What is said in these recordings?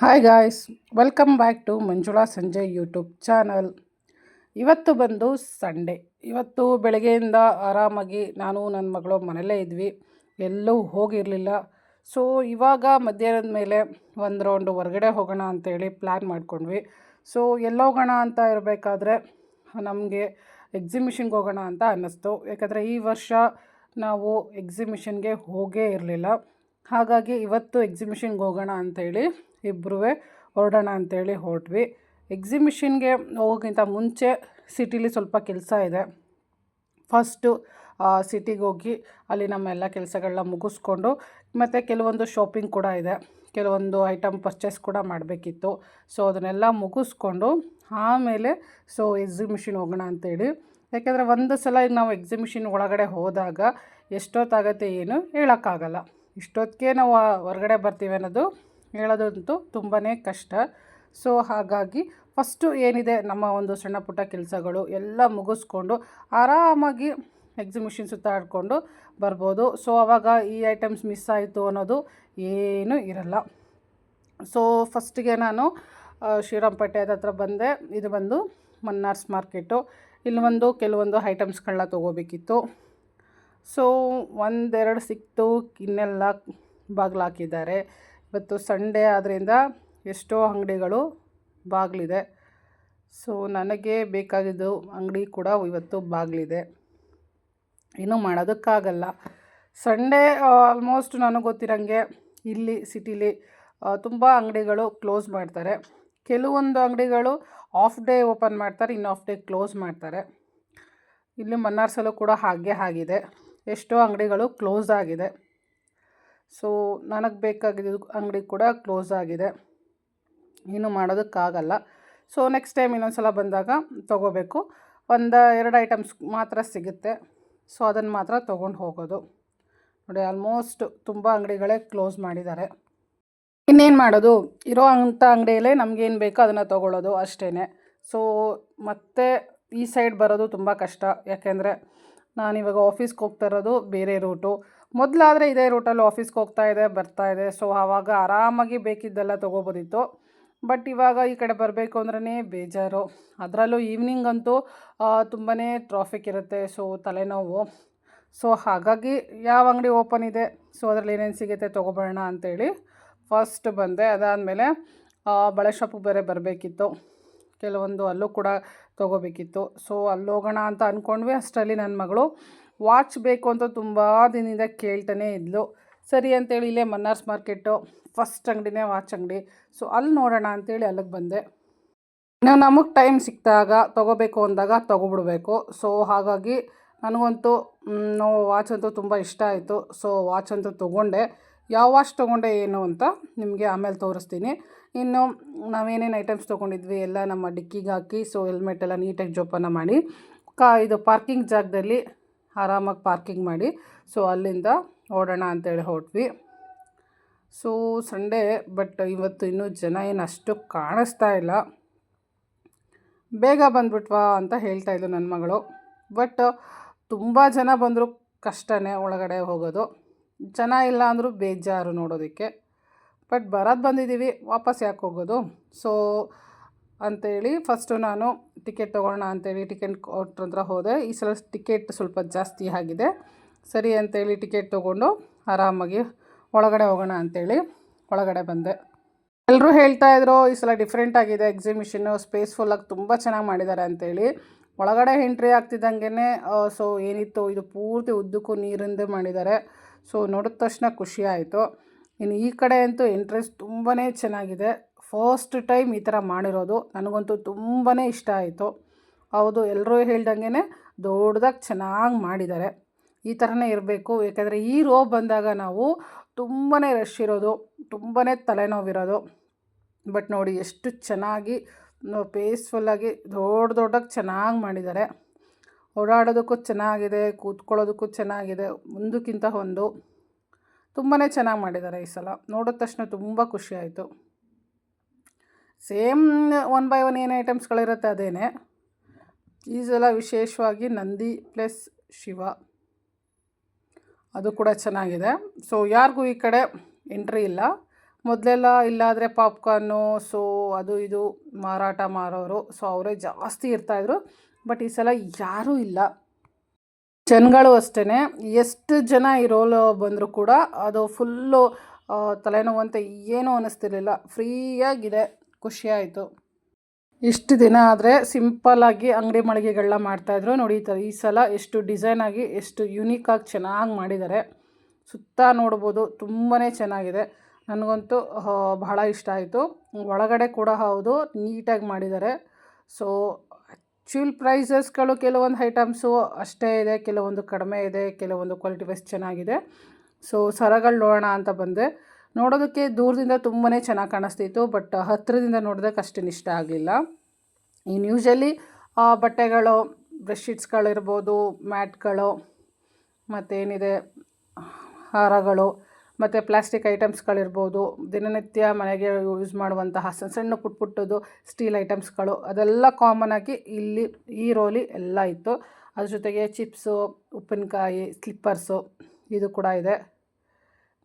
Hi guys welcome back to Manjula Sanjay YouTube channel ಇವತ್ತು ಬಂದು Sunday ಇವತ್ತು ಬೆಳಗ್ಗೆಯಿಂದ ಆರಾಮಾಗಿ ನಾನು ನನ್ನ ಮಗಳು ಮನೆಯಲ್ಲೇ ಇದ್ವಿ. ಎಲ್ಲೂ ಹೋಗಿರಲಿಲ್ಲ. ಸೊ ಇವಾಗ ಮಧ್ಯಾಹ್ನದ ಮೇಲೆ ಒಂದು ರೌಂಡು ಹೊರಗಡೆ ಹೋಗೋಣ ಅಂತೇಳಿ ಪ್ಲ್ಯಾನ್ ಮಾಡ್ಕೊಂಡ್ವಿ. ಸೊ ಎಲ್ಲೋಗೋಣ ಅಂತ ಇರಬೇಕಾದ್ರೆ ನಮಗೆ ಎಕ್ಸಿಬಿಷನ್ಗೆ ಹೋಗೋಣ ಅಂತ ಅನ್ನಿಸ್ತು. ಯಾಕಂದರೆ ಈ ವರ್ಷ ನಾವು ಎಕ್ಸಿಮಿಷನ್ಗೆ ಹೋಗೇ ಇರಲಿಲ್ಲ. ಹಾಗಾಗಿ ಇವತ್ತು ಎಕ್ಸಿಬಿಷನ್ಗೆ ಹೋಗೋಣ ಅಂಥೇಳಿ ಇಬ್ಬರೂ ಹೊರಡೋಣ ಅಂಥೇಳಿ ಹೊರಟ್ವಿ. ಎಕ್ಸಿಬಿಷನ್ಗೆ ಹೋಗೋಕ್ಕಿಂತ ಮುಂಚೆ ಸಿಟಿಲಿ ಸ್ವಲ್ಪ ಕೆಲಸ ಇದೆ. ಫಸ್ಟು ಸಿಟಿಗೆ ಹೋಗಿ ಅಲ್ಲಿ ನಮ್ಮ ಎಲ್ಲ ಕೆಲಸಗಳನ್ನ ಮುಗಿಸ್ಕೊಂಡು ಮತ್ತು ಕೆಲವೊಂದು ಶಾಪಿಂಗ್ ಕೂಡ ಇದೆ. ಕೆಲವೊಂದು ಐಟಮ್ ಪರ್ಚೇಸ್ ಕೂಡ ಮಾಡಬೇಕಿತ್ತು. ಸೊ ಅದನ್ನೆಲ್ಲ ಮುಗಿಸ್ಕೊಂಡು ಆಮೇಲೆ ಸೊ ಎಕ್ಸಿಬಿಷನ್ ಹೋಗೋಣ ಅಂತೇಳಿ ಯಾಕೆಂದರೆ ಒಂದು ಸಲ ನಾವು ಎಕ್ಸಿಬಿಷನ್ ಒಳಗಡೆ ಹೋದಾಗ ಎಷ್ಟೊತ್ತಾಗತ್ತೆ ಏನು ಹೇಳೋಕ್ಕಾಗಲ್ಲ. ಇಷ್ಟೊತ್ತಿಗೆ ನಾವು ಹೊರಗಡೆ ಬರ್ತೀವಿ ಅನ್ನೋದು ಹೇಳೋದಂತೂ ತುಂಬಾ ಕಷ್ಟ. ಸೊ, ಹಾಗಾಗಿ ಫಸ್ಟು ಏನಿದೆ, ನಮ್ಮ ಒಂದು ಸಣ್ಣ ಪುಟ್ಟ ಕೆಲಸಗಳು ಎಲ್ಲ ಮುಗಿಸ್ಕೊಂಡು ಆರಾಮಾಗಿ ಎಕ್ಸಿಬಿಷನ್ ಸುತ್ತಾಡಿಕೊಂಡು ಬರ್ಬೋದು. ಸೊ ಆವಾಗ ಈ ಐಟಮ್ಸ್ ಮಿಸ್ ಆಯಿತು ಅನ್ನೋದು ಏನೂ ಇರಲ್ಲ. ಸೊ, ಫಸ್ಟಿಗೆ ನಾನು ಶ್ರೀರಾಮ್ಪೇಟೆ ಹತ್ರ ಬಂದೆ. ಇದು ಬಂದು ಮನ್ನಾರ್ಸ್ ಮಾರ್ಕೆಟು. ಇಲ್ಲಿ ಒಂದು ಕೆಲವೊಂದು ಐಟಮ್ಸ್ಗಳನ್ನ ತೊಗೋಬೇಕಿತ್ತು. ಸೊ ಒಂದೆರಡು ಸಿಕ್ತು, ಇನ್ನೆಲ್ಲ ಬಾಗಿಲು ಹಾಕಿದ್ದಾರೆ ಇವತ್ತು ಸಂಡೇ ಆದ್ದರಿಂದ ಎಷ್ಟೋ ಅಂಗಡಿಗಳು ಬಾಗಿಲಿದೆ. ಸೊ ನನಗೆ ಬೇಕಾಗಿದ್ದು ಅಂಗಡಿ ಕೂಡ ಇವತ್ತು ಬಾಗಿಲಿದೆ. ಏನೂ ಮಾಡೋದಕ್ಕಾಗಲ್ಲ. ಸಂಡೇ ಆಲ್ಮೋಸ್ಟ್ ನನಗೆ ಗೊತ್ತಿರೋಂಗೆ ಇಲ್ಲಿ, ಸಿಟಿಲಿ ತುಂಬ ಅಂಗಡಿಗಳು ಕ್ಲೋಸ್ ಮಾಡ್ತಾರೆ. ಕೆಲವೊಂದು ಅಂಗಡಿಗಳು ಆಫ್ ಡೇ ಓಪನ್ ಮಾಡ್ತಾರೆ, ಇನ್ನು ಆಫ್ ಡೇ ಕ್ಲೋಸ್ ಮಾಡ್ತಾರೆ. ಇಲ್ಲಿ ಮನ್ನಾರ್ಸಲ್ಲೂ ಕೂಡ ಹಾಗೆ ಆಗಿದೆ. ಎಷ್ಟೋ ಅಂಗಡಿಗಳು ಕ್ಲೋಸ್ ಆಗಿದೆ. ಸೊ, ನನಗೆ ಬೇಕಾಗಿದ್ದು ಅಂಗಡಿ ಕೂಡ ಕ್ಲೋಸ್ ಆಗಿದೆ. ಏನು ಮಾಡೋದಕ್ಕಾಗಲ್ಲ. ಸೊ, ನೆಕ್ಸ್ಟ್ ಟೈಮ್ ಇನ್ನೊಂದು ಸಲ ಬಂದಾಗ ತೊಗೋಬೇಕು. ಒಂದು ಎರಡು ಐಟಮ್ಸ್ ಮಾತ್ರ ಸಿಗುತ್ತೆ. ಸೊ, ಅದನ್ನು ಮಾತ್ರ ತೊಗೊಂಡು ಹೋಗೋದು. ನೋಡಿ ಆಲ್ಮೋಸ್ಟ್ ತುಂಬ ಅಂಗಡಿಗಳೇ ಕ್ಲೋಸ್ ಮಾಡಿದ್ದಾರೆ. ಇನ್ನೇನು ಮಾಡೋದು? ಇರೋ ಅಂಥ ಅಂಗಡಿಯಲ್ಲೇ ನಮಗೇನು ಬೇಕೋ ಅದನ್ನು ತೊಗೊಳ್ಳೋದು ಅಷ್ಟೇ ಸೊ, ಮತ್ತೆ ಈ ಸೈಡ್ ಬರೋದು ತುಂಬ ಕಷ್ಟ. ಯಾಕೆಂದರೆ ನಾನಿವಾಗ ಆಫೀಸ್ಗೆ ಹೋಗ್ತಾ ಇರೋದು ಬೇರೆ ರೂಟು ಮೊದಲಾದರೆ ಇದೇ ರೂಟಲ್ಲಿ ಆಫೀಸ್ಗೆ ಹೋಗ್ತಾ ಇದೆ, ಬರ್ತಾ ಇದೆ. ಸೊ ಆವಾಗ ಆರಾಮಾಗಿ ಬೇಕಿದ್ದೆಲ್ಲ ತೊಗೋಬೋದಿತ್ತು. ಬಟ್ ಇವಾಗ ಈ ಕಡೆ ಬರಬೇಕು ಅಂದ್ರೇ ಬೇಜಾರು. ಅದರಲ್ಲೂ ಈವ್ನಿಂಗ್ ಅಂತೂ ತುಂಬಾ ಟ್ರಾಫಿಕ್ ಇರುತ್ತೆ. ಸೊ ತಲೆನೋವು. ಸೊ ಹಾಗಾಗಿ ಯಾವ ಅಂಗಡಿ ಓಪನ್ ಇದೆ? ಸೊ ಅದರಲ್ಲಿ ಏನೇನು ಸಿಗುತ್ತೆ ತೊಗೊಬೋಣ ಅಂತೇಳಿ ಫಸ್ಟ್ ಬಂದೆ. ಅದಾದಮೇಲೆ ಬಳೆ ಶಾಪಿಗೆ ಬೇರೆ ಬರಬೇಕಿತ್ತು. ಕೆಲವೊಂದು ಅಲ್ಲೂ ಕೂಡ ತೊಗೋಬೇಕಿತ್ತು. ಸೊ ಅಲ್ಲಿ ಹೋಗೋಣ ಅಂತ ಅಂದ್ಕೊಂಡ್ವಿ ಅಷ್ಟರಲ್ಲಿ ನನ್ನ ಮಗಳು ವಾಚ್ ಬೇಕು ಅಂತ ತುಂಬ ದಿನದಿಂದ ಕೇಳ್ತಾನೆ ಇದ್ಲು. ಸರಿ ಅಂತೇಳಿ ಇಲ್ಲೇ ಮನ್ನಾರ್ಸ್ ಮಾರ್ಕೆಟು, ಫಸ್ಟ್ ಅಂಗಡಿನೇ ವಾಚ್ ಅಂಗಡಿ. ಸೊ ಅಲ್ಲಿ ನೋಡೋಣ ಅಂತೇಳಿ ಅಲ್ಲಿಗೆ ಬಂದೆ. ನಾವು ನಮಗೆ ಟೈಮ್ ಸಿಕ್ಕಿದಾಗ ತೊಗೋಬೇಕು ಅಂದಾಗ ತೊಗೊಬಿಡ್ಬೇಕು. ಸೊ ಹಾಗಾಗಿ ನನಗಂತೂ ವಾಚ್ ಅಂತೂ ತುಂಬ ಇಷ್ಟ ಆಯಿತು. ಸೊ ವಾಚ್ ಅಂತೂ ತೊಗೊಂಡೆ. ಯಾವ ವಾಶ್ ತೊಗೊಂಡೆ ಏನು ಅಂತ ನಿಮಗೆ ಆಮೇಲೆ ತೋರಿಸ್ತೀನಿ. ಇನ್ನು ನಾವೇನೇನು ಐಟಮ್ಸ್ ತೊಗೊಂಡಿದ್ವಿ, ಎಲ್ಲ ನಮ್ಮ ಡಿಕ್ಕಿಗೆ ಹಾಕಿ ಸೊ ಹೆಲ್ಮೆಟ್ ಎಲ್ಲ ನೀಟಾಗಿ ಜೋಪಾನ ಮಾಡಿ, ಕಾ ಇದು ಪಾರ್ಕಿಂಗ್ ಜಾಗದಲ್ಲಿ ಆರಾಮಾಗಿ ಪಾರ್ಕಿಂಗ್ ಮಾಡಿ ಸೊ ಅಲ್ಲಿಂದ ಓಡೋಣ ಅಂತೇಳಿ ಹೊರಟ್ವಿ ಸೊ ಸಂಡೇ ಬಟ್ ಇವತ್ತು ಇನ್ನೂ ಜನ ಏನು ಅಷ್ಟು ಕಾಣಿಸ್ತಾ ಇಲ್ಲ. ಬೇಗ ಬಂದ್ಬಿಟ್ವಾ ಅಂತ ಹೇಳ್ತಾ ಇದ್ಲು ನನ್ನ ಮಗಳು. ಬಟ್ ತುಂಬ ಜನ ಬಂದರೂ ಕಷ್ಟನೇ ಒಳಗಡೆ ಹೋಗೋದು. ಜನ ಇಲ್ಲ ಅಂದರೂ ಬೇಜಾರು ನೋಡೋದಕ್ಕೆ. ಬಟ್ ಬರೋದು ಬಂದಿದ್ದೀವಿ, ವಾಪಸ್ ಯಾಕೆ ಹೋಗೋದು? ಸೊ ಅಂತೇಳಿ ಫಸ್ಟು ನಾನು ಟಿಕೆಟ್ ತೊಗೊಳ್ಳೋಣ ಅಂತೇಳಿ ಟಿಕೆಟ್ ಕೊಟ್ರ ಹತ್ರ ಹೋದೆ. ಈ ಸಲ ಟಿಕೆಟ್ ಸ್ವಲ್ಪ ಜಾಸ್ತಿ ಆಗಿದೆ. ಸರಿ ಅಂತೇಳಿ ಟಿಕೆಟ್ ತೊಗೊಂಡು ಆರಾಮಾಗಿ ಒಳಗಡೆ ಹೋಗೋಣ ಅಂತೇಳಿ ಒಳಗಡೆ ಬಂದೆ. ಎಲ್ಲರೂ ಹೇಳ್ತಾ ಇದ್ರು, ಈ ಸಲ ಡಿಫ್ರೆಂಟ್ ಆಗಿದೆ ಎಕ್ಸಿಬಿಷನ್ನು ಸ್ಪೇಸ್ಫುಲ್ಲಾಗಿ ತುಂಬ ಚೆನ್ನಾಗಿ ಮಾಡಿದ್ದಾರೆ ಅಂತೇಳಿ. ಒಳಗಡೆ ಎಂಟ್ರಿ ಆಗ್ತಿದ್ದಂಗೆ ಸೊ ಏನಿತ್ತು? ಇದು ಪೂರ್ತಿ ಉದ್ದಕ್ಕೂ ನೀರಿಂದೇ ಮಾಡಿದ್ದಾರೆ ಸೊ ನೋಡಿದ ತಕ್ಷಣ ಖುಷಿ ಆಯಿತು. ಇನ್ನು ಈ ಕಡೆ ಅಂತೂ ಎಂಟ್ರೆನ್ಸ್ ತುಂಬಾ ಚೆನ್ನಾಗಿದೆ. ಫಸ್ಟ್ ಟೈಮ್ ಈ ಥರ ಮಾಡಿರೋದು ನನಗಂತೂ ತುಂಬಾ ಇಷ್ಟ ಆಯಿತು. ಹೌದು ಎಲ್ಲರೂ ಹೇಳ್ದಂಗೆ ದೊಡ್ಡದಾಗಿ ಚೆನ್ನಾಗಿ ಮಾಡಿದ್ದಾರೆ. ಈ ಥರನೇ ಇರಬೇಕು. ಏಕೆಂದರೆ ಈ ರೋ ಬಂದಾಗ ನಾವು ತುಂಬಾ ರಶ್ ಇರೋದು ತುಂಬಾ ತಲೆನೋವಿರೋದು. ಬಟ್ ನೋಡಿ, ಎಷ್ಟು ಚೆನ್ನಾಗಿ ಪೇಸ್ಫುಲ್ಲಾಗಿ ದೊಡ್ಡ ದೊಡ್ಡಕ್ಕೆ ಚೆನ್ನಾಗಿ ಮಾಡಿದ್ದಾರೆ. ಓಡಾಡೋದಕ್ಕೂ ಚೆನ್ನಾಗಿದೆ, ಕೂತ್ಕೊಳ್ಳೋದಕ್ಕೂ ಚೆನ್ನಾಗಿದೆ ಒಂದಕ್ಕಿಂತ ಒಂದು. ತುಂಬಾ ಚೆನ್ನಾಗಿ ಮಾಡಿದ್ದಾರೆ ಈ ಸಲ. ನೋಡಿದ ತಕ್ಷಣ ತುಂಬ ಖುಷಿ ಆಯಿತು. ಸೇಮ್ ಒನ್ ಬೈ ಒನ್ ಏನು ಐಟಮ್ಸ್ಗಳಿರುತ್ತೆ ಅದೇನೇ. ಈ ಸಲ ವಿಶೇಷವಾಗಿ ನಂದಿ ಪ್ಲಸ್ ಶಿವ. ಅದು ಕೂಡ ಚೆನ್ನಾಗಿದೆ. ಸೊ ಯಾರಿಗೂ ಈ ಕಡೆ ಎಂಟ್ರಿ ಇಲ್ಲ. ಮೊದಲೆಲ್ಲ ಇಲ್ಲಾದರೆ ಪಾಪ್ಕಾರ್ನು ಸೊ ಅದು ಇದು ಮಾರಾಟ ಮಾರೋರು. ಸೊ ಅವರೇ ಜಾಸ್ತಿ ಇರ್ತಾಯಿದ್ರು ಬಟ್ ಈ ಸಲ ಯಾರೂ ಇಲ್ಲ. ಜನಗಳು ಅಷ್ಟೇ ಎಷ್ಟು ಜನ ಈ ರೋಲ್ ಬಂದರೂ ಕೂಡ ಅದು ಫುಲ್ಲು ತಲೆನೋವು ಅಂತ ಏನೂ ಅನ್ನಿಸ್ತಿರ್ಲಿಲ್ಲ ಫ್ರೀಯಾಗಿದೆ. ಖುಷಿಯಾಯಿತು. ಇಷ್ಟು ದಿನ ಆದರೆ ಸಿಂಪಲ್ಲಾಗಿ ಅಂಗಡಿ ಮಳಿಗೆಗಳನ್ನ ಮಾಡ್ತಾಯಿದ್ರು ನೋಡಿ, ಈ ಸಲ ಎಷ್ಟು ಡಿಸೈನಾಗಿ ಎಷ್ಟು ಯುನೀಕಾಗಿ ಚೆನ್ನಾಗಿ ಮಾಡಿದ್ದಾರೆ. ಸುತ್ತ ನೋಡ್ಬೋದು ತುಂಬಾ ಚೆನ್ನಾಗಿದೆ. ನನಗಂತೂ ಬಹಳ ಇಷ್ಟ ಆಯಿತು. ಒಳಗಡೆ ಕೂಡ ಹೌದು, ನೀಟಾಗಿ ಮಾಡಿದ್ದಾರೆ. ಸೊ ಆ್ಯಕ್ಚುಲ್ ಪ್ರೈಸಸ್ಗಳು ಕೆಲವೊಂದು ಐಟಮ್ಸು ಅಷ್ಟೇ ಇದೆ, ಕೆಲವೊಂದು ಕಡಿಮೆ ಇದೆ, ಕೆಲವೊಂದು ಕ್ವಾಲಿಟಿ ವೈಸ್ ಚೆನ್ನಾಗಿದೆ. ಸೊ, ಸರಗಳು ನೋಡೋಣ ಅಂತ ಬಂದೆ. ನೋಡೋದಕ್ಕೆ ದೂರದಿಂದ ತುಂಬಾ ಚೆನ್ನಾಗಿ ಕಾಣಿಸ್ತಿತ್ತು, ಬಟ್ ಹತ್ತಿರದಿಂದ ನೋಡೋದಕ್ಕೆ ಅಷ್ಟೇನು ಇಷ್ಟ ಆಗಲಿಲ್ಲ ಇನ್ನು ಯೂಶಲಿ ಬಟ್ಟೆಗಳು ಬೆಡ್ಶೀಟ್ಸ್ಗಳಿರ್ಬೋದು ಮ್ಯಾಟ್ಗಳು, ಮತ್ತೇನಿದೆ, ಹಾರಗಳು ಮತ್ತು ಪ್ಲಾಸ್ಟಿಕ್ ಐಟಮ್ಸ್ಗಳಿರ್ಬೋದು, ದಿನನಿತ್ಯ ಮನೆಗೆ ಯೂಸ್ ಮಾಡುವಂತಹ ಸಣ್ಣ ಸಣ್ಣ ಪುಟ್ಟ ಪುಟ್ಟದು ಸ್ಟೀಲ್ ಐಟಮ್ಸ್ಗಳು, ಅದೆಲ್ಲ ಕಾಮನ್ ಆಗಿ ಇಲ್ಲಿ ಈ ರೋಲಿ ಎಲ್ಲ ಇತ್ತು. ಅದ್ರ ಜೊತೆಗೆ ಚಿಪ್ಸು ಉಪ್ಪಿನಕಾಯಿ ಸ್ಲಿಪ್ಪರ್ಸು ಇದು ಕೂಡ ಇದೆ.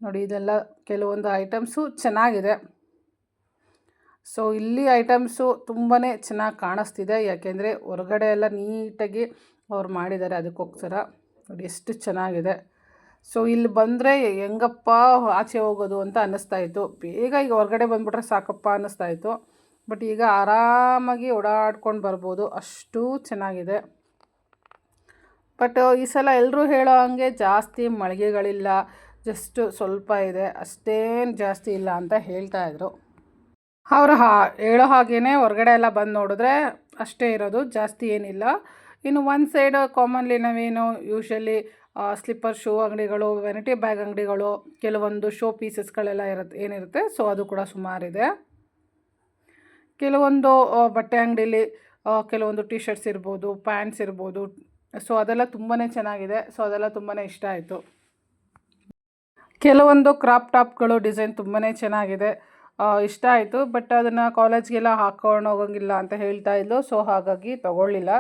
ನೋಡಿ, ಇದೆಲ್ಲ ಕೆಲವೊಂದು ಐಟಮ್ಸು ಚೆನ್ನಾಗಿದೆ. ಸೊ ಇಲ್ಲಿ ಐಟಮ್ಸು ತುಂಬಾ ಚೆನ್ನಾಗಿ ಕಾಣಿಸ್ತಿದೆ. ಯಾಕೆಂದರೆ, ಹೊರಗಡೆ ಎಲ್ಲ ನೀಟಾಗಿ ಅವ್ರು ಮಾಡಿದ್ದಾರೆ ಅದಕ್ಕೋಸ್ಕರ. ನೋಡಿ, ಎಷ್ಟು ಚೆನ್ನಾಗಿದೆ. ಸೊ ಇಲ್ಲಿ ಬಂದರೆ ಹೆಂಗಪ್ಪ ಆಚೆ ಹೋಗೋದು ಅಂತ ಅನ್ನಿಸ್ತಾ ಇತ್ತು. ಬೇಗ ಈಗ ಹೊರಗಡೆ ಬಂದುಬಿಟ್ರೆ ಸಾಕಪ್ಪ ಅನ್ನಿಸ್ತಾ ಇತ್ತು. ಬಟ್ ಈಗ ಆರಾಮಾಗಿ ಓಡಾಡ್ಕೊಂಡು ಬರ್ಬೋದು. ಅಷ್ಟು ಚೆನ್ನಾಗಿದೆ. ಬಟ್ ಈ ಸಲ ಎಲ್ಲರೂ ಹೇಳೋ ಹಾಗೆ ಜಾಸ್ತಿ ಮಳಿಗೆಗಳಿಲ್ಲ. ಜಸ್ಟ್ ಸ್ವಲ್ಪ ಇದೆ. ಅಷ್ಟೇನು ಜಾಸ್ತಿ ಇಲ್ಲ ಅಂತ ಹೇಳ್ತಾಯಿದ್ರು ಅವರು ಹಾ, ಹೇಳೋ ಹಾಗೇ ಹೊರಗಡೆ ಎಲ್ಲ ಬಂದು ನೋಡಿದ್ರೆ ಅಷ್ಟೇ ಇರೋದು. ಜಾಸ್ತಿ ಏನಿಲ್ಲ. ಇನ್ನು ಒಂದು ಸೈಡ್ ಕಾಮನ್ಲಿ ನಾವೇನು ಯೂಶಲಿ ಸ್ಲಿಪ್ಪರ್ ಶೂ ಅಂಗಡಿಗಳು ವೆನಿಟಿ ಬ್ಯಾಗ್ ಅಂಗಡಿಗಳು, ಕೆಲವೊಂದು ಶೋ ಪೀಸಸ್ಗಳೆಲ್ಲ ಇರುತ್ತೆ ಏನಿರುತ್ತೆ. ಸೊ ಅದು ಕೂಡ ಸುಮಾರಿದೆ. ಕೆಲವೊಂದು ಬಟ್ಟೆ ಅಂಗಡೀಲಿ ಕೆಲವೊಂದು ಟಿ ಶರ್ಟ್ಸ್ ಇರ್ಬೋದು ಪ್ಯಾಂಟ್ಸ್ ಇರ್ಬೋದು. ಸೊ ಅದೆಲ್ಲ ತುಂಬಾ ಚೆನ್ನಾಗಿದೆ. ಸೊ ಅದೆಲ್ಲ ತುಂಬಾ ಇಷ್ಟ ಆಯಿತು. ಕೆಲವೊಂದು ಕ್ರಾಪ್ ಟಾಪ್ಗಳು ಡಿಸೈನ್ ತುಂಬಾ ಚೆನ್ನಾಗಿದೆ. ಇಷ್ಟ ಆಯಿತು. ಬಟ್ ಅದನ್ನು ಕಾಲೇಜ್ಗೆಲ್ಲ ಹಾಕ್ಕೊಂಡು ಹೋಗೋಂಗಿಲ್ಲ ಅಂತ ಹೇಳ್ತಾ ಇದ್ಲು ಸೊ ಹಾಗಾಗಿ ತೊಗೊಳ್ಳಿಲ್ಲ.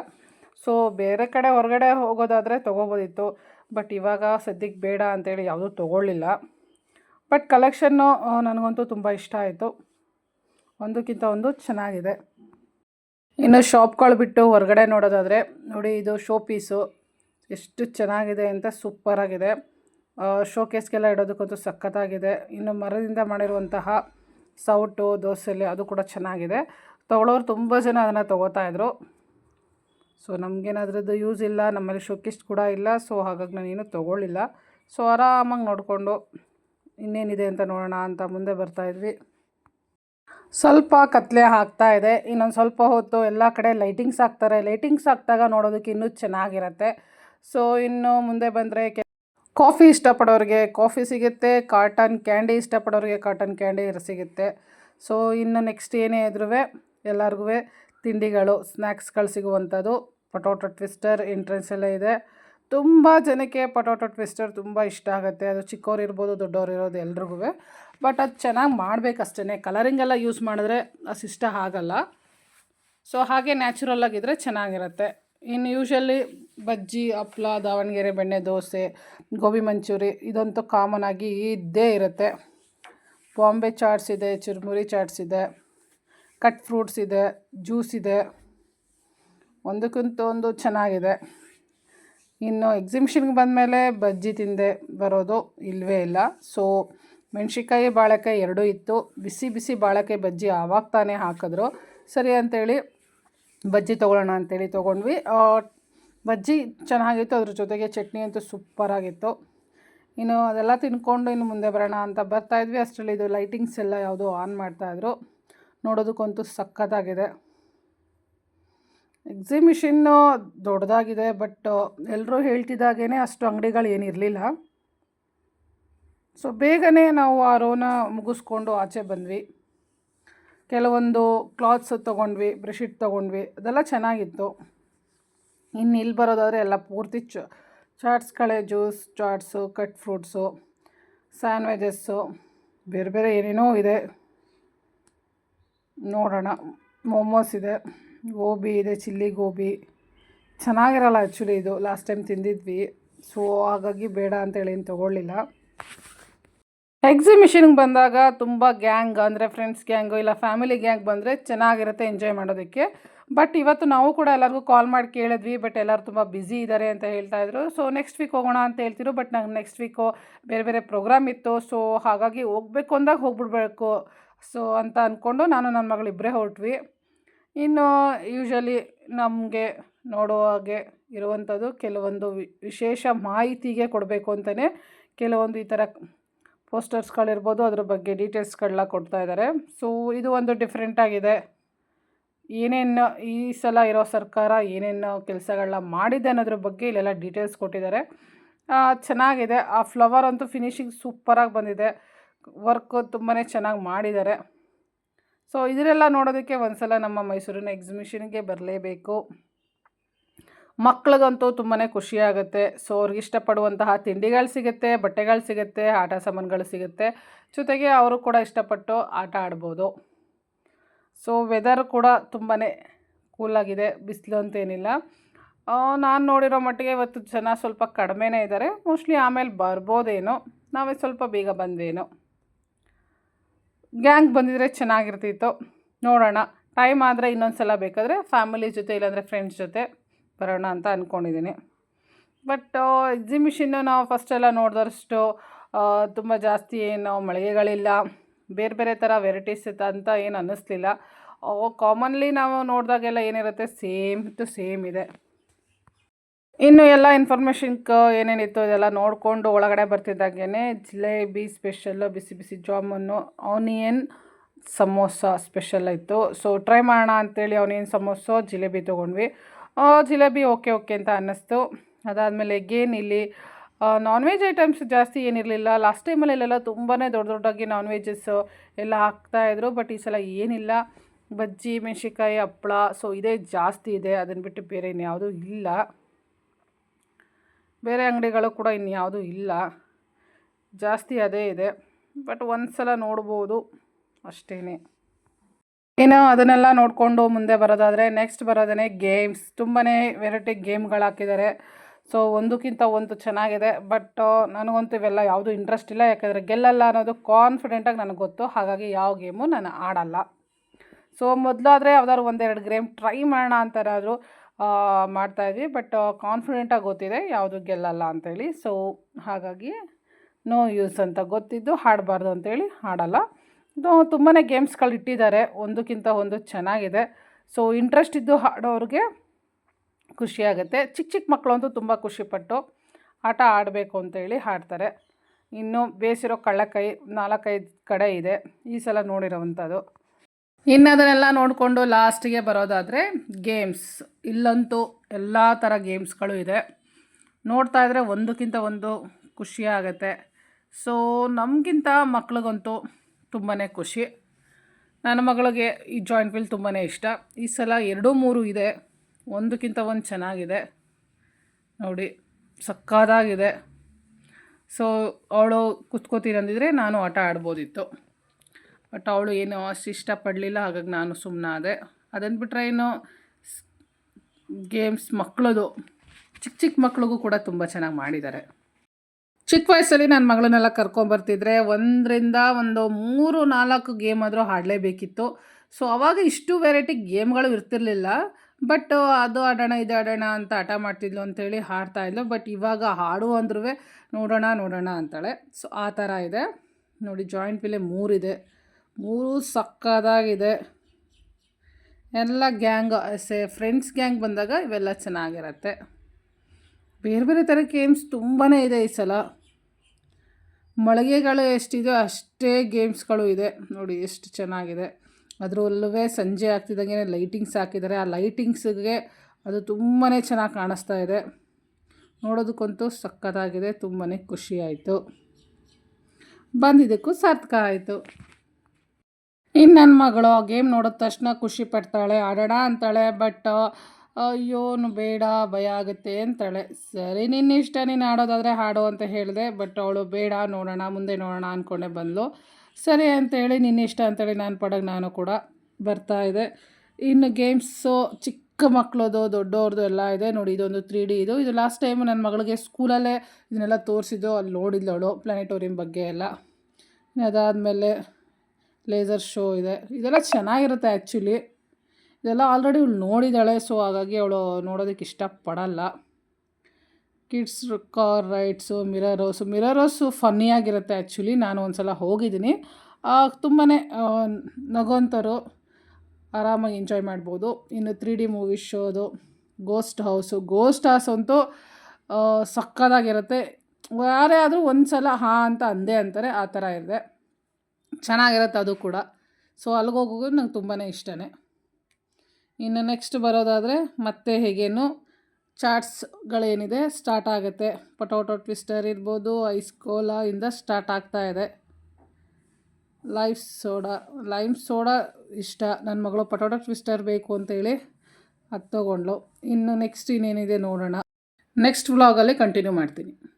ಸೊ ಬೇರೆ ಕಡೆ ಹೊರಗಡೆ ಹೋಗೋದಾದರೆ ತೊಗೋಬೋದಿತ್ತು. ಬಟ್ ಇವಾಗ ಸದ್ಯಕ್ಕೆ ಬೇಡ ಅಂತೇಳಿ ಯಾವುದೂ ತೊಗೊಳ್ಳಿಲ್ಲ. ಬಟ್ ಕಲೆಕ್ಷನ್ನು ನನಗಂತೂ ತುಂಬ ಇಷ್ಟ ಆಯಿತು. ಒಂದಕ್ಕಿಂತ ಒಂದು ಚೆನ್ನಾಗಿದೆ. ಇನ್ನು ಶಾಪ್ಗಳು ಬಿಟ್ಟು ಹೊರಗಡೆ ನೋಡೋದಾದರೆ, ನೋಡಿ ಇದು ಶೋ ಪೀಸು. ಎಷ್ಟು ಚೆನ್ನಾಗಿದೆ ಅಂತ ಸೂಪರಾಗಿದೆ ಶೋಕೇಸ್ಗೆಲ್ಲ ಇಡೋದಕ್ಕಂತೂ ಸಖತ್ತಾಗಿದೆ. ಇನ್ನು ಮರದಿಂದ ಮಾಡಿರುವಂತಹ ಸೌಟು, ದೋಸೆಲಿ ಅದು ಕೂಡ ಚೆನ್ನಾಗಿದೆ. ತೊಗೊಳೋರು ತುಂಬ ಜನ ಅದನ್ನು ತೊಗೋತಾಯಿದ್ರು ಸೊ ನಮಗೇನಾದ್ರದ್ದು ಯೂಸ್ ಇಲ್ಲ, ನಮ್ಮಲ್ಲಿ ಶೋಕಿಸ್ಟ್ ಕೂಡ ಇಲ್ಲ ಸೊ ಹಾಗಾಗಿ ನಾನೇನು ತೊಗೊಳ್ಳಿಲ್ಲ. ಸೊ ಆರಾಮಾಗಿ ನೋಡಿಕೊಂಡು ಇನ್ನೇನಿದೆ ಅಂತ ನೋಡೋಣ ಅಂತ ಮುಂದೆ ಬರ್ತಾಯಿದ್ವಿ ಸ್ವಲ್ಪ ಕತ್ಲೆ ಹಾಕ್ತಾ ಇದೆ. ಇನ್ನೊಂದು ಸ್ವಲ್ಪ ಹೊತ್ತು ಎಲ್ಲ ಕಡೆ ಲೈಟಿಂಗ್ಸ್ ಹಾಕ್ತಾರೆ. ಲೈಟಿಂಗ್ಸ್ ಹಾಕಿದಾಗ ನೋಡೋದಕ್ಕೆ ಇನ್ನೂ ಚೆನ್ನಾಗಿರುತ್ತೆ. ಸೊ ಇನ್ನು ಮುಂದೆ ಬಂದರೆ ಕಾಫಿ ಇಷ್ಟಪಡೋರಿಗೆ ಕಾಫಿ ಸಿಗುತ್ತೆ ಕಾಟನ್ ಕ್ಯಾಂಡಿ ಇಷ್ಟಪಡೋರಿಗೆ ಕಾಟನ್ ಕ್ಯಾಂಡಿ ಸಿಗುತ್ತೆ. ಸೊ ಇನ್ನು ನೆಕ್ಸ್ಟ್ ಏನೇ ಇದ್ರೂ ಎಲ್ಲರಿಗೂ ತಿಂಡಿಗಳು ಸ್ನ್ಯಾಕ್ಸ್ಗಳು ಸಿಗುವಂಥದ್ದು. ಪೊಟೊಟೊ ಟ್ವಿಸ್ಟರ್ ಎಂಟ್ರೆನ್ಸ್ ಎಲ್ಲ ಇದೆ. ತುಂಬ ಜನಕ್ಕೆ ಪಟೋಟೋ ಟ್ವಿಸ್ಟರ್ ತುಂಬ ಇಷ್ಟ ಆಗುತ್ತೆ. ಅದು ಚಿಕ್ಕವ್ರು ಇರ್ಬೋದು ದೊಡ್ಡವ್ರು ಇರೋದು ಎಲ್ರಿಗೂ. ಬಟ್ ಅದು ಚೆನ್ನಾಗಿ ಮಾಡಬೇಕಷ್ಟೇ ಕಲರಿಂಗೆಲ್ಲ ಯೂಸ್ ಮಾಡಿದ್ರೆ ಅಷ್ಟು ಇಷ್ಟ ಆಗಲ್ಲ. ಸೊ, ಹಾಗೆ ನ್ಯಾಚುರಲ್ ಆಗಿದ್ದರೆ ಚೆನ್ನಾಗಿರುತ್ತೆ. ಇನ್ನು ಯೂಶ್ವಲಿ ಬಜ್ಜಿ, ಹಪ್ಳ, ದಾವಣಗೆರೆ ಬೆಣ್ಣೆ ದೋಸೆ, ಗೋಬಿ ಮಂಚೂರಿ ಇದಂತೂ ಕಾಮನ್ ಆಗಿ ಇದ್ದೇ ಇರುತ್ತೆ. ಬಾಂಬೆ ಚಾಟ್ಸ್ ಇದೆ, ಚುರುಮುರಿ ಚಾಟ್ಸ್ ಇದೆ. ಕಟ್ ಫ್ರೂಟ್ಸ್ ಇದೆ, ಜ್ಯೂಸ್ ಇದೆ. ಒಂದಕ್ಕಿಂತ ಒಂದು ಚೆನ್ನಾಗಿದೆ. ಇನ್ನು ಎಕ್ಸಿಬಿಷನ್ಗೆ ಬಂದಮೇಲೆ ಬಜ್ಜಿ ತಿಂದೆ ಬರೋದು ಇಲ್ಲವೇ ಇಲ್ಲ. ಸೊ ಮೆಣ್ಸಿನ್ಕಾಯಿ, ಬಾಳೆಕಾಯಿ ಎರಡೂ ಇತ್ತು. ಬಿಸಿ ಬಿಸಿ ಬಾಳೆಕಾಯಿ ಬಜ್ಜಿ ಆವಾಗ ತಾನೇ ಹಾಕಿದ್ರು. ಸರಿ ಅಂತೇಳಿ ಬಜ್ಜಿ ತೊಗೊಳ್ಳೋಣ ಅಂತೇಳಿ ತೊಗೊಂಡ್ವಿ. ಬಜ್ಜಿ ಚೆನ್ನಾಗಿತ್ತು, ಅದ್ರ ಜೊತೆಗೆ ಚಟ್ನಿ ಅಂತೂ ಸೂಪರಾಗಿತ್ತು ಇನ್ನು ಅದೆಲ್ಲ ತಿನ್ಕೊಂಡು ಇನ್ನು ಮುಂದೆ ಬರೋಣ ಅಂತ ಬರ್ತಾಯಿದ್ವಿ ಅಷ್ಟರಲ್ಲಿ ಇದು ಲೈಟಿಂಗ್ಸ್ ಎಲ್ಲ ಯಾವುದೋ ಆನ್ ಮಾಡ್ತಾಯಿದ್ರು ನೋಡೋದಕ್ಕಂತೂ ಸಖತ್ತಾಗಿದೆ. ಎಕ್ಸಿಬಿಷನ್ನು ದೊಡ್ಡದಾಗಿದೆ ಬಟ್ ಎಲ್ಲರೂ ಹೇಳ್ತಿದ್ದಾಗೇ ಅಷ್ಟು ಅಂಗಡಿಗಳು ಏನಿರಲಿಲ್ಲ. ಸೊ ಬೇಗನೆ ನಾವು ಆ ರೋನ ಮುಗಿಸ್ಕೊಂಡು ಆಚೆ ಬಂದ್ವಿ. ಕೆಲವೊಂದು ಕ್ಲಾತ್ಸ್ ತೊಗೊಂಡ್ವಿ ಬ್ರೆಶೀಟ್ ತೊಗೊಂಡ್ವಿ, ಅದೆಲ್ಲ ಚೆನ್ನಾಗಿತ್ತು. ಇನ್ನು ಇಲ್ಲಿ ಬರೋದಾದರೆ ಎಲ್ಲ ಪೂರ್ತಿ ಚ ಚಾಟ್ಸ್ಗಳೇ juice chats cut fruits sandwiches ಬೇರೆ ಬೇರೆ ಏನೇನೋ ಇದೆ. ನೋಡೋಣ. ಮೋಮೋಸ್ ಇದೆ, ಗೋಬಿ ಇದೆ, ಚಿಲ್ಲಿ ಗೋಬಿ. ಚೆನ್ನಾಗಿರಲ್ಲ ಆ್ಯಕ್ಚುಲಿ ಇದು. Last time ತಿಂದಿದ್ವಿ. ಸೊ ಹಾಗಾಗಿ ಬೇಡ ಅಂತೇಳಿ ಏನು ತೊಗೊಳ್ಳಿಲ್ಲ. ಎಕ್ಸಿಬಿಷನ್ಗೆ ಬಂದಾಗ ತುಂಬ ಗ್ಯಾಂಗ್ ಅಂದರೆ ಫ್ರೆಂಡ್ಸ್ ಗ್ಯಾಂಗು ಇಲ್ಲ ಫ್ಯಾಮಿಲಿ ಗ್ಯಾಂಗ್ ಬಂದರೆ ಚೆನ್ನಾಗಿರುತ್ತೆ ಎಂಜಾಯ್ ಮಾಡೋದಕ್ಕೆ. ಬಟ್ ಇವತ್ತು ನಾವು ಕೂಡ ಎಲ್ಲರಿಗೂ ಕಾಲ್ ಮಾಡಿ ಕೇಳಿದ್ವಿ ಬಟ್ ಎಲ್ಲರೂ ತುಂಬ ಬ್ಯುಸಿ ಇದ್ದಾರೆ ಅಂತ ಹೇಳ್ತಾ ಇದ್ರು. ಸೊ ನೆಕ್ಸ್ಟ್ ವೀಕ್ ಹೋಗೋಣ ಅಂತ ಹೇಳ್ತಿರು ಬಟ್ ನಂಗೆ ನೆಕ್ಸ್ಟ್ ವೀಕು ಬೇರೆ ಬೇರೆ ಪ್ರೋಗ್ರಾಮ್ ಇತ್ತು. ಸೊ ಹಾಗಾಗಿ ಹೋಗ್ಬೇಕು ಅಂದಾಗ ಹೋಗ್ಬಿಡ್ಬೇಕು. ಸೊ ಅಂತ ಅಂದ್ಕೊಂಡು ನಾನು ನನ್ನ ಮಗಳಿಬ್ಬರೇ ಹೊರಟ್ವಿ. ಇನ್ನು ಯೂಶಲಿ ನಮಗೆ ನೋಡೋ ಹಾಗೆ ಇರುವಂಥದ್ದು ಕೆಲವೊಂದು ವಿಶೇಷ ಮಾಹಿತಿಗೆ ಕೊಡಬೇಕು ಅಂತಲೇ ಕೆಲವೊಂದು ಈ ಥರ ಪೋಸ್ಟರ್ಸ್ಗಳಿರ್ಬೋದು, ಅದ್ರ ಬಗ್ಗೆ ಡೀಟೇಲ್ಸ್ಗಳನ್ನ ಕೊಡ್ತಾ ಇದ್ದಾರೆ. ಸೊ ಇದು ಒಂದು ಡಿಫ್ರೆಂಟ್ ಆಗಿದೆ. ಏನೇನು ಈ ಸಲ ಇರೋ ಸರ್ಕಾರ ಏನೇನು ಕೆಲಸಗಳನ್ನ ಮಾಡಿದೆ ಅನ್ನೋದ್ರ ಬಗ್ಗೆ ಇಲ್ಲೆಲ್ಲ ಡೀಟೇಲ್ಸ್ ಕೊಟ್ಟಿದ್ದಾರೆ. ಚೆನ್ನಾಗಿದೆ. ಆ ಫ್ಲವರ್ ಅಂತೂ ಫಿನಿಶಿಂಗ್ ಸೂಪರಾಗಿ ಬಂದಿದೆ. ವರ್ಕು ತುಂಬಾ ಚೆನ್ನಾಗಿ ಮಾಡಿದ್ದಾರೆ ಸೊ ಇದರೆಲ್ಲ ನೋಡೋದಕ್ಕೆ ಒಂದ್ಸಲ ನಮ್ಮ ಮೈಸೂರಿನ ಎಕ್ಸಿಬಿಷನ್ಗೆ ಬರಲೇಬೇಕು. ಮಕ್ಳಿಗಂತೂ ತುಂಬಾ ಖುಷಿಯಾಗುತ್ತೆ ಸೊ ಅವ್ರಿಗೆ ಇಷ್ಟಪಡುವಂತಹ ತಿಂಡಿಗಳು ಸಿಗುತ್ತೆ, ಬಟ್ಟೆಗಳು ಸಿಗುತ್ತೆ, ಆಟ ಸಾಮಾನುಗಳು ಸಿಗುತ್ತೆ. ಜೊತೆಗೆ ಅವರು ಕೂಡ ಇಷ್ಟಪಟ್ಟು ಆಟ ಆಡ್ಬೋದು. ಸೊ ವೆದರ್ ಕೂಡ ತುಂಬಾ ಕೂಲಾಗಿದೆ ಬಿಸಿಲು ಅಂತೇನಿಲ್ಲ. ನಾನು ನೋಡಿರೋ ಮಟ್ಟಿಗೆ ಇವತ್ತು ಜನ ಸ್ವಲ್ಪ ಕಡಿಮೆನೇ ಇದ್ದಾರೆ ಮೋಸ್ಟ್ಲಿ ಆಮೇಲೆ ಬರ್ಬೋದೇನೋ, ನಾವೇ ಸ್ವಲ್ಪ ಬೇಗ ಬಂದ್ವೇನೋ. ಗ್ಯಾಂಗ್ ಬಂದಿದ್ರೆ ಚೆನ್ನಾಗಿರ್ತಿತ್ತು. ನೋಡೋಣ. ಟೈಮ್ ಆದರೆ ಇನ್ನೊಂದು ಸಲ ಬೇಕಾದರೆ ಫ್ಯಾಮಿಲಿ ಜೊತೆ ಇಲ್ಲಾಂದರೆ ಫ್ರೆಂಡ್ಸ್ ಜೊತೆ ಬರೋಣ ಅಂತ ಅಂದ್ಕೊಂಡಿದ್ದೀನಿ ಬಟ್ ಎಕ್ಸಿಬಿಷನ್ನು ನಾವು ಫಸ್ಟೆಲ್ಲ ನೋಡಿದಷ್ಟು ತುಂಬ ಜಾಸ್ತಿ ಏನು ಮಳಿಗೆಗಳಿಲ್ಲ. ಬೇರೆ ಬೇರೆ ಥರ ವೆರೈಟೀಸ್ ಅಂತ ಏನು ಅನ್ನಿಸ್ಲಿಲ್ಲ. ಕಾಮನ್ಲಿ ನಾವು ನೋಡಿದಾಗೆಲ್ಲ ಏನಿರುತ್ತೆ? ಸೇಮ್ ಟು ಸೇಮ್ ಇದೆ. ಇನ್ನು ಎಲ್ಲ ಇನ್ಫಾರ್ಮೇಷನ್ಗೆ ಏನೇನಿತ್ತು ಇದೆಲ್ಲ ನೋಡಿಕೊಂಡು ಒಳಗಡೆ ಬರ್ತಿದ್ದಾಗೇ ಜಿಲೇಬಿ ಸ್ಪೆಷಲ್ಲು ಬಿಸಿ ಬಿಸಿ ಜಾಮೂನು ಆನಿಯನ್ ಸಮೋಸ ಸ್ಪೆಷಲ್ ಇತ್ತು. ಸೊ ಟ್ರೈ ಮಾಡೋಣ ಅಂತೇಳಿ ಆನಿಯನ್ ಸಮೋಸ, ಜಿಲೇಬಿ ತೊಗೊಂಡ್ವಿ. ಜಿಲೇಬಿ ಓಕೆ ಓಕೆ ಅಂತ ಅನ್ನಿಸ್ತು. ಅದಾದಮೇಲೆ ಎಗೇನ್ ಇಲ್ಲಿ ನಾನ್ ವೆಜ್ ಐಟಮ್ಸ್ ಜಾಸ್ತಿ ಏನಿರಲಿಲ್ಲ. ಲಾಸ್ಟ್ ಟೈಮಲ್ಲಿ ಇಲ್ಲೆಲ್ಲ ತುಂಬಾ ದೊಡ್ಡ ದೊಡ್ಡಾಗಿ ನಾನ್ ವೆಜ್ಜಸ್ ಎಲ್ಲ ಹಾಕ್ತಾಯಿದ್ರು ಬಟ್ ಈ ಸಲ ಏನಿಲ್ಲ. ಬಜ್ಜಿ, ಮೆಣಸಿನ್ಕಾಯಿ ಹಪ್ಪಳ ಸೊ ಇದೇ ಜಾಸ್ತಿ ಇದೆ. ಅದನ್ನು ಬಿಟ್ಟು ಬೇರೆ ಇನ್ಯಾವುದೂ ಇಲ್ಲ. ಬೇರೆ ಅಂಗಡಿಗಳು ಕೂಡ ಇನ್ಯಾವುದೂ ಇಲ್ಲ. ಜಾಸ್ತಿ ಅದೇ ಇದೆ. ಬಟ್ ಒಂದು ಸಲ ನೋಡ್ಬೋದು ಅಷ್ಟೇ ಇನ್ನು ಅದನ್ನೆಲ್ಲ ನೋಡಿಕೊಂಡು ಮುಂದೆ ಬರೋದಾದರೆ ನೆಕ್ಸ್ಟ್ ಬರೋದೇ ಗೇಮ್ಸ್ ತುಂಬಾ ವೆರೈಟಿ ಗೇಮ್ಗಳು ಹಾಕಿದ್ದಾರೆ ಸೊ ಒಂದಕ್ಕಿಂತ ಒಂದು ಚೆನ್ನಾಗಿದೆ. ಬಟ್ ನನಗಂತೂ ಇವೆಲ್ಲ ಯಾವುದೂ ಇಂಟ್ರೆಸ್ಟ್ ಇಲ್ಲ. ಯಾಕಂದರೆ ಗೆಲ್ಲಲ್ಲ ಅನ್ನೋದು ಕಾನ್ಫಿಡೆಂಟಾಗಿ ನನಗೆ ಗೊತ್ತು. ಹಾಗಾಗಿ ಯಾವ ಗೇಮು ನಾನು ಆಡಲ್ಲ. ಸೊ ಮೊದಲಾದರೆ ಯಾವ್ದಾದ್ರು ಒಂದೆರಡು ಗೇಮ್ ಟ್ರೈ ಮಾಡೋಣ ಅಂತನಾದರೂ ಮಾಡ್ತಾಯಿದ್ವಿ ಬಟ್ ಕಾನ್ಫಿಡೆಂಟಾಗಿ ಗೊತ್ತಿದೆ ಯಾವುದು ಗೆಲ್ಲಲ್ಲ ಅಂತೇಳಿ ಸೊ ಹಾಗಾಗಿ ನೋ ಯೂಸ್ ಅಂತ ಗೊತ್ತಿದ್ದು ಹಾಡಬಾರ್ದು ಅಂತೇಳಿ ಹಾಡಲ್ಲ. ಇದು ತುಂಬಾ ಗೇಮ್ಸ್ಗಳು ಇಟ್ಟಿದ್ದಾರೆ. ಒಂದಕ್ಕಿಂತ ಒಂದು ಚೆನ್ನಾಗಿದೆ. ಸೊ ಇಂಟ್ರೆಸ್ಟ್ ಇದ್ದು ಹಾಡೋರಿಗೆ ಖುಷಿಯಾಗುತ್ತೆ ಚಿಕ್ಕ ಚಿಕ್ಕ ಮಕ್ಕಳಂತೂ ತುಂಬ ಖುಷಿಪಟ್ಟು ಆಟ ಆಡಬೇಕು ಅಂತೇಳಿ ಹಾಡ್ತಾರೆ. ಇನ್ನು ಬೇಸಿರೋ ಕಳ್ಳಕೈ ನಾಲ್ಕೈದು ಕಡೆ ಇದೆ. ಈ ಸಲ ನೋಡಿರೋವಂಥದ್ದು. ಇನ್ನು ಅದನ್ನೆಲ್ಲ ನೋಡಿಕೊಂಡು ಲಾಸ್ಟಿಗೆ ಬರೋದಾದರೆ ಗೇಮ್ಸ್ ಇಲ್ಲಂತೂ ಎಲ್ಲ ಥರ ಗೇಮ್ಸ್ಗಳು ಇದೆ. ನೋಡ್ತಾ ಇದ್ದರೆ ಒಂದಕ್ಕಿಂತ ಒಂದು ಖುಷಿಯಾಗತ್ತೆ ಸೊ ನಮಗಿಂತ ಮಕ್ಳಿಗಂತೂ ತುಂಬಾ ಖುಷಿ. ನನ್ನ ಮಗಳಿಗೆ ಈ ಜಾಯಿಂಟ್ ವೀಲ್ ತುಂಬಾ ಇಷ್ಟ. ಈ ಸಲ ಎರಡು ಮೂರು ಇದೆ. ಒಂದಕ್ಕಿಂತ ಒಂದು ಚೆನ್ನಾಗಿದೆ. ನೋಡಿ ಸಕ್ಕದಾಗಿದೆ ಸೊ ಅವಳು ಕುತ್ಕೋತೀರಂದಿದ್ರೆ ನಾನು ಆಟ ಆಡ್ಬೋದಿತ್ತು. ಬಟ್ ಅವಳು ಏನು ಅಷ್ಟು ಇಷ್ಟಪಡಲಿಲ್ಲ, ಹಾಗಾಗಿ ನಾನು ಸುಮ್ಮನಾದೆ ಅದನ್ನು ಬಿಟ್ಟರೆ ಏನು ಗೇಮ್ಸ್ ಮಕ್ಕಳದು ಚಿಕ್ಕ ಚಿಕ್ಕ ಮಕ್ಕಳಿಗೂ ಕೂಡ ತುಂಬ ಚೆನ್ನಾಗಿ ಮಾಡಿದ್ದಾರೆ. ಚಿಕ್ಕ ವಯಸ್ಸಲ್ಲಿ ನನ್ನ ಮಗಳನ್ನೆಲ್ಲ ಕರ್ಕೊಂಬರ್ತಿದ್ರೆ ಒಂದರಿಂದ ಒಂದು ಮೂರು ನಾಲ್ಕು ಗೇಮ್ ಆದರೂ ಆಡಲೇಬೇಕಿತ್ತು. ಸೊ, ಅವಾಗ ಇಷ್ಟು ವೆರೈಟಿ ಗೇಮ್ಗಳು ಇರ್ತಿರ್ಲಿಲ್ಲ. ಬಟ್ ಅದು ಆಡೋಣ, ಇದು ಆಡೋಣ ಅಂತ ಆಟ ಮಾಡ್ತಿದ್ಲು ಅಂತೇಳಿ ಹಾಡ್ತಾಯಿದ್ಲು ಬಟ್ ಇವಾಗ ಹಾಡು ಅಂದ್ರೂ ನೋಡೋಣ ನೋಡೋಣ ಅಂತಾಳೆ. ಸೊ, ಆ ಥರ ಇದೆ. ನೋಡಿ, ಜಾಯಿಂಟ್ ಪಿಲೆ ಮೂರಿದೆ. ಮೂರು ಸಕ್ಕದಾಗಿದೆ. ಎಲ್ಲ ಗ್ಯಾಂಗ್ ಸೇ ಫ್ರೆಂಡ್ಸ್ ಗ್ಯಾಂಗ್ ಬಂದಾಗ ಇವೆಲ್ಲ ಚೆನ್ನಾಗಿರತ್ತೆ. ಬೇರೆ ಬೇರೆ ಥರ ಗೇಮ್ಸ್ ತುಂಬಾ ಇದೆ ಈ ಸಲ. ಮಳಿಗೆಗಳು ಎಷ್ಟಿದೆ ಅಷ್ಟೇ ಗೇಮ್ಸ್ಗಳು ಇದೆ. ನೋಡಿ ಎಷ್ಟು ಚೆನ್ನಾಗಿದೆ. ಅದರಲ್ಲೂ ಸಂಜೆ ಆಗ್ತಿದ್ದಂಗೆ ಲೈಟಿಂಗ್ಸ್ ಹಾಕಿದ್ದಾರೆ. ಆ ಲೈಟಿಂಗ್ಸ್ಗೆ ಅದು ತುಂಬಾ ಚೆನ್ನಾಗಿ ಕಾಣಿಸ್ತಾ ಇದೆ. ನೋಡೋದಕ್ಕಂತೂ ಸಕ್ಕತ್ತಾಗಿದೆ. ತುಂಬಾ ಖುಷಿಯಾಯಿತು ಬಂದಿದ್ದಕ್ಕೂ ಸಾರ್ಥಕ ಆಯಿತು. ಇನ್ನು ನನ್ನ ಮಗಳು ಗೇಮ್ ನೋಡಿದ ತಕ್ಷಣ ಖುಷಿ ಪಡ್ತಾಳೆ. ಆಡೋಣ ಅಂತಾಳೆ, ಬಟ್ ಅಯ್ಯೋನು ಬೇಡ, ಭಯ ಆಗುತ್ತೆ ಅಂತಾಳೆ. ಸರಿ ನಿನ್ನ ಇಷ್ಟ, ನೀನು ಆಡೋದಾದರೆ ಹಾಡು ಅಂತ ಹೇಳಿದೆ. ಬಟ್, ಅವಳು, ಬೇಡ, ನೋಡೋಣ, ಮುಂದೆ ನೋಡೋಣ ಅಂದ್ಕೊಂಡೆ ಬಂದಳು ಸರಿ ಅಂತೇಳಿ ನಿನ್ನ ಇಷ್ಟ ಅಂತೇಳಿ ನಾನು ಪಡೋಕೆ ನಾನು ಕೂಡ ಬರ್ತಾ ಇದೆ. ಇನ್ನು ಗೇಮ್ಸು ಚಿಕ್ಕ ಮಕ್ಕಳದು ದೊಡ್ಡವ್ರದ್ದು ಎಲ್ಲ ಇದೆ. ನೋಡಿ, ಇದೊಂದು ತ್ರೀ ಡಿ ಇದು. ಇದು ಲಾಸ್ಟ್ ಟೈಮ್ ನನ್ನ ಮಗಳಿಗೆ ಸ್ಕೂಲಲ್ಲೇ ಇದನ್ನೆಲ್ಲ ತೋರಿಸಿದ್ದು. ಅಲ್ಲಿ ನೋಡಿದ್ಲು ಅವಳು, ಪ್ಲಾನೆಟೋರಿಯಂ ಬಗ್ಗೆ ಎಲ್ಲ. ಅದಾದಮೇಲೆ ಲೇಸರ್ ಶೋ ಇದೆ. ಇದೆಲ್ಲ ಚೆನ್ನಾಗಿರುತ್ತೆ ಆ್ಯಕ್ಚುಲಿ ಇದೆಲ್ಲ ಆಲ್ರೆಡಿ ಇವಳು ನೋಡಿದ್ದಾಳೆ, ಸೊ ಹಾಗಾಗಿ ಅವಳು ನೋಡೋದಕ್ಕೆ ಇಷ್ಟಪಡಲ್ಲ. Kids car rides, mirrors mirrors ಫನ್ನಿಯಾಗಿರುತ್ತೆ actually ನಾನು ಒಂದು ಸಲ ಹೋಗಿದ್ದೀನಿ ತುಂಬಾ ನಗೋಂಥರು ಆರಾಮಾಗಿ ಎಂಜಾಯ್ ಮಾಡ್ಬೋದು. ಇನ್ನು ತ್ರೀ ಡಿ ಮೂವಿ ಶೋದು ಗೋಸ್ಟ್ ಹೌಸು ಗೋಸ್ಟ್ ಹೌಸ್ ಅಂತೂ ಸಕ್ಕದಾಗಿರುತ್ತೆ ಯಾರೇ ಆದರೂ ಒಂದು ಸಲ ಹಾಂ ಅಂತ ಅಂದೇ ಅಂತಾರೆ, ಆ ಥರ ಇದೆ. ಚೆನ್ನಾಗಿರುತ್ತೆ ಅದು ಕೂಡ. ಸೊ ಅಲ್ಲಿಗೆ ಹೋಗೋದು ನಂಗೆ ತುಂಬಾ ಇಷ್ಟನೇ. ಇನ್ನು ನೆಕ್ಸ್ಟ್ ಬರೋದಾದರೆ ಮತ್ತೆ ಹೇಗೇನು ಚಾಟ್ಸ್ಗಳೇನಿದೆ ಸ್ಟಾರ್ಟ್ ಆಗುತ್ತೆ. ಪೊಟೊಟೊ ಟ್ವಿಸ್ಟರ್ ಇರ್ಬೋದು ಐಸ್ ಕೋಲಾ ಇಂದ ಸ್ಟಾರ್ಟ್ ಆಗ್ತಾ ಇದೆ. ಲೈಫ್ ಸೋಡಾ ಲೈಮ್ ಸೋಡಾ ಇಷ್ಟ. ನನ್ನ ಮಗಳು ಪೊಟೊಟೊ ಟ್ವಿಸ್ಟರ್ ಬೇಕು ಅಂತೇಳಿ ಅದು ತೊಗೊಂಡ್ಳು. ಇನ್ನು ನೆಕ್ಸ್ಟ್ ಇನ್ನೇನಿದೆ ನೋಡೋಣ. ನೆಕ್ಸ್ಟ್ ವ್ಲಾಗಲ್ಲಿ ಕಂಟಿನ್ಯೂ ಮಾಡ್ತೀನಿ.